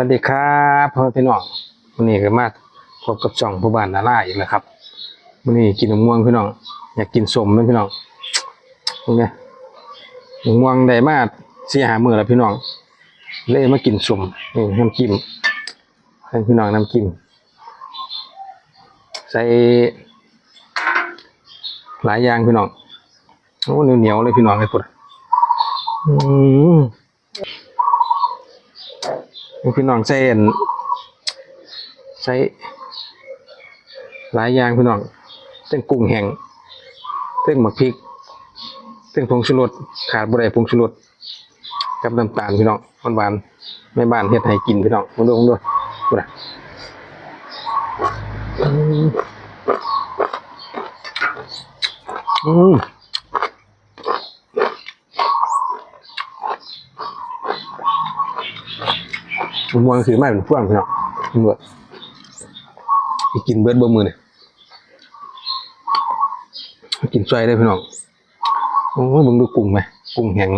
สวัสดีครับพ่อพี่น้องวันนี้ก็มาพบกับช่องผู้บ้านนาราอีกแล้วครับวันนี้กินมะม่วงพี่น้อง อยากกินสมไหมพี่น้องตรงนี้มะม่วงได้มาเสียหามือแล้วพี่น้อง เลยมากินสมนี่น้ำจิ้มให้พี่น้องน้ำจิ้มใส่หลายอย่างพี่น้องโอ้เหนียวเลยพี่น้องไอ้ปุ่นอืม พี่น้องใส่อันใส่หลายอย่างพี่น้องเส้นกุ้งแห้งเส้นหมักพริกเส้นผงชูรสขาดบ่ได้ผงชูรสกับน้ำตาลพี่น้องหวานๆแม่บ้านเฮ็ดให้กินพี่น้องมาดูมาดูดูนะอืม มันม่วงคือไม่เป็นพวงพี่น้องตำรวจกินเบิดบ่มือเนี่ยกินซอยได้พี่น้องโอ้มึงดูกุ้งไหมกุ้งแห้ง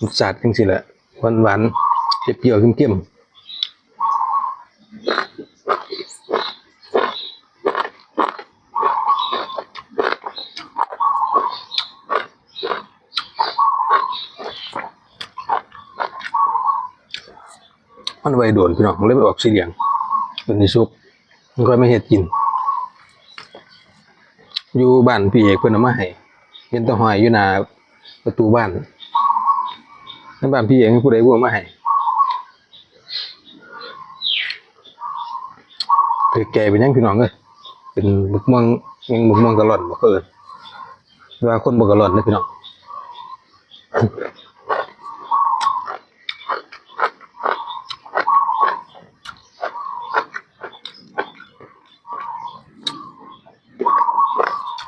รสชาติจังสิแหละหวานหวานเปรี้ยวเค็มๆ มันไวโดนพี่น้องมันเลยไปออกสีเหลืองเป็นที่ซุปมันก็ไม่เห็ดกิน อยู่บ้านพี่เอกเพิ่นเอามาให้เป็นตะหอยอยู่หน้าประตูบ้านในบ้านพี่เอกมีผู้ใดบ่เอามาให้ถือแก่เป็นยังพี่น้องเอ้ยเป็นบึกม่วงยังบึกม่วงกระหล่อนบ่เอิ้นว่าคนบ่กกระหล่อนนะพี่น้อง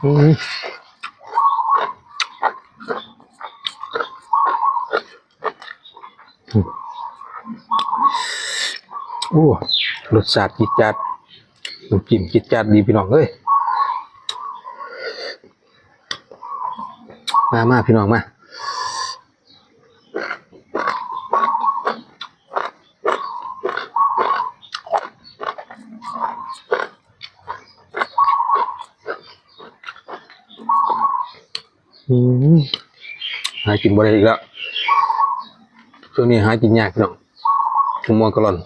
โอ้รสชาติจิตจัดน้ำจิ้มจิตจัดดีพี่น้องเอ้ย มามาพี่น้องมา หากินบ่ได้อีกแล้วช่วงนี้หากินยากพี่น้องมะม่วงกะหล่อน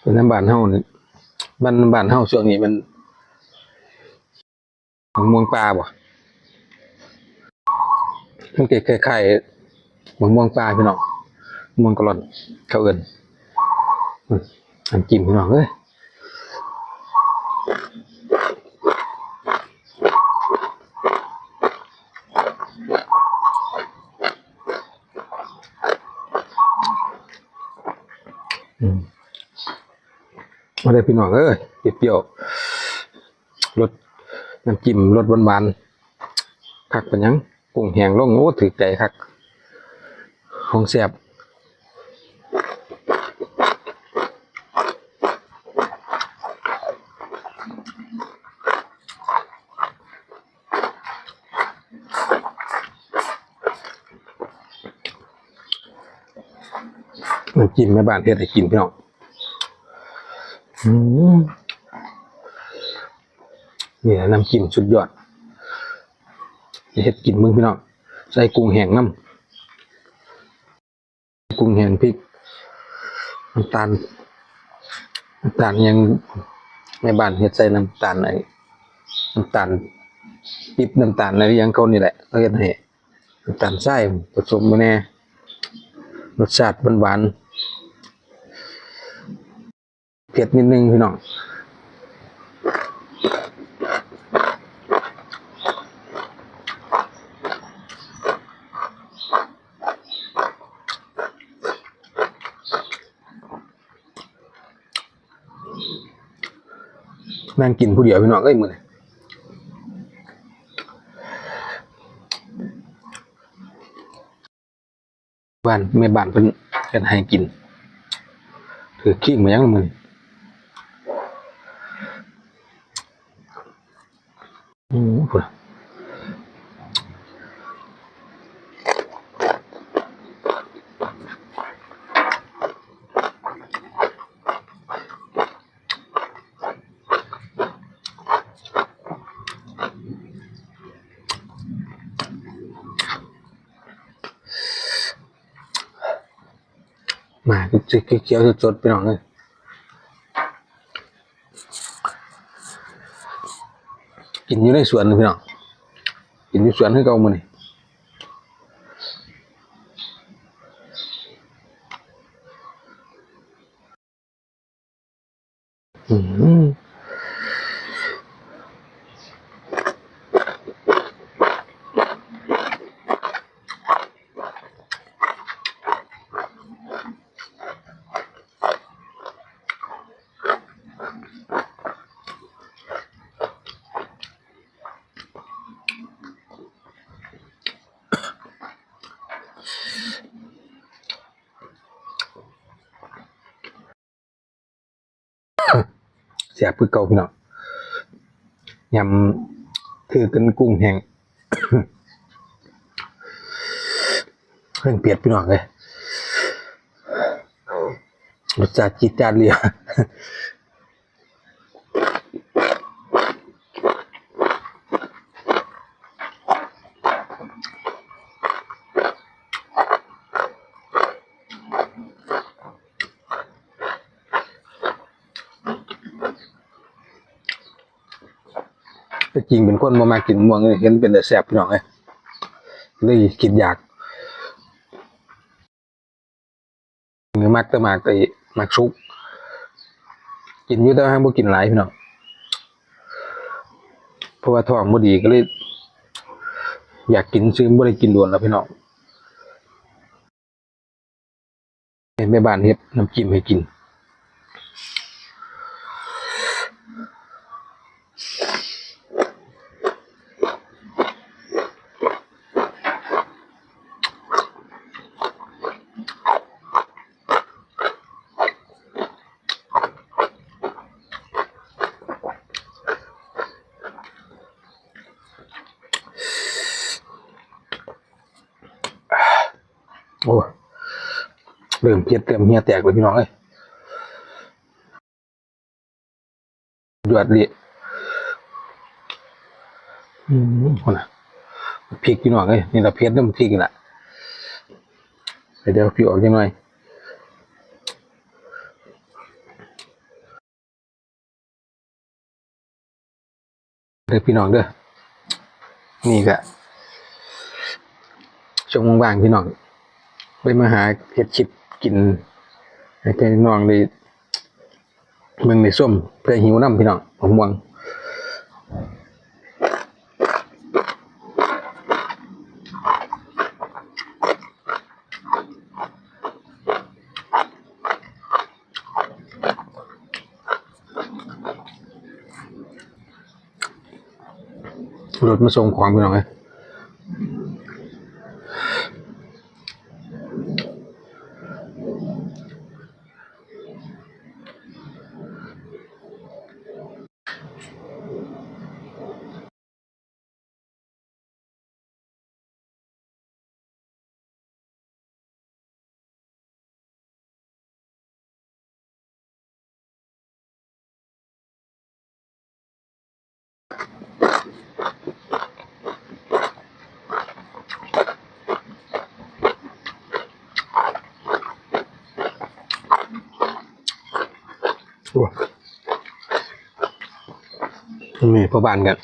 เป็นน้ำบานเฮานี่บ้านบ้านเฮาช่วงนี้มันมะม่วงปลาบ่มันเกคล้ายๆมะม่วงปลาพี่น้องม่วงกะหล่อนเขาเอิ้นอืมน้ำจิ้มพี่น้องเอ้ย อื มมาได้พี่น้องเอ้ยเปรี้ยวๆรสน้ำจิ้มรสหวานๆคักเป็นยังกุ้งแห้งลงโอ้ถือใจคักของแซ่บน้ำจิ้มแม่บ้านเฮ็ดให้กินพี่น้อง นี่แหละน้ำจิ้มสุดยอดเฮ็ดกินมึงพี่น้องใส่กุ้งแห้งน้ำกุ้งแห้งพริกน้ำตาลน้ำตาลยังแม่บ้านเฮ็ดใส่น้ำตาลไอ้น้ำตาลปิ๊บน้ำตาลอะไรยังเขานี่แหละเขาเฮ็ดให้น้ำตาลทรายผสมมาแน่รสชาติหวานๆ เผ็ดนิดนึงพี่น้องนั่งกินผู้เดียวพี่น้องเอ้ยมือนบ้านแม่บ้านเพิ่นเฮ็ดให้กินถือขี้มายังมือ Ủa. mà cái cái kéo cho chuột bên nó này น้องเลยกินอยู่ในสวนพี่น้องกินอยู่สวนให้เก่ามือนี่อืม เสียพือเก่าพี่น้องยำถือกันกุ้งแห้งเรื่องเปียดพี่น้องเลยรสชาติจีดจานเลีย แต่จริงเป็นคนมามากินม่วงเลยเห็นเป็นแต่แสบพี่น้องเลยเลยกินอยากเนื้อมักแต่มากไอ้มักซุก กินอยู่แต่ว่าบ่กินหลายพี่น้องเพราะว่าท้องบ่ดีก็เลย อยากกินซื้อบ่ได้กินโดนแล้วพี่น้องเห็นแม่บ้านเฮ็ดน้ำจิ้มให้กิน โอ้เริ่มเพียดเริ่มเฮียแตกเลยพี่น้องเอ้ยหยวดดิอืมคนน่ะพริกพี่น้องเอ้ยนี่เราเพียดน้ำพริกนี่แหละเดี๋ยวพี่ออกยังไงเด้อพี่น้องเด้อ นี่ก็ช่วงว่างๆพี่น้อง ไปมาหาเห็ดชิด กินให้พี่น้องได้เมืองในส้มเพื่อหิวน้ำพี่น้องผมม่วงรถมาส่งของพี่น้องเลย นี่พ่อบ้านกัน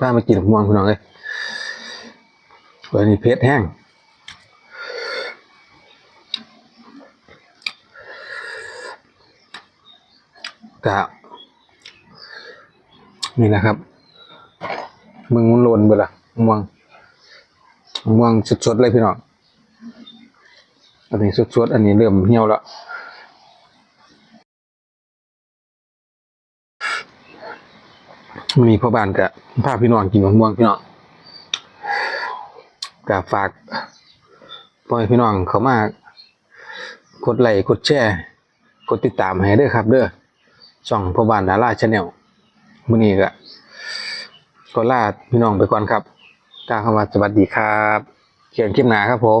ป้ามากินม่วงพี่น้องเลยวันนี้เพชรแห้งกะ นี่นะครับมึงมันหล่นไปละม่วงม่วงสดๆเลยพี่น้องอันนี้สดๆอันนี้เริ่มเหี่ยวแล้วมีพ่อบ้านกับพาพี่น้องกินมะม่วงพี่น้องกับฝากพ่อพี่น้องเขามากดไลค์กดแชร์กดติดตามให้ด้อครับ เด้อช่องพ่อบ้านดาราชาแนล มื้อนี้ก็ก็ลาพี่น้องไปก่อนครับจ้าวคำว่าสวัสดีครับเขียนคลิปหนาครับผม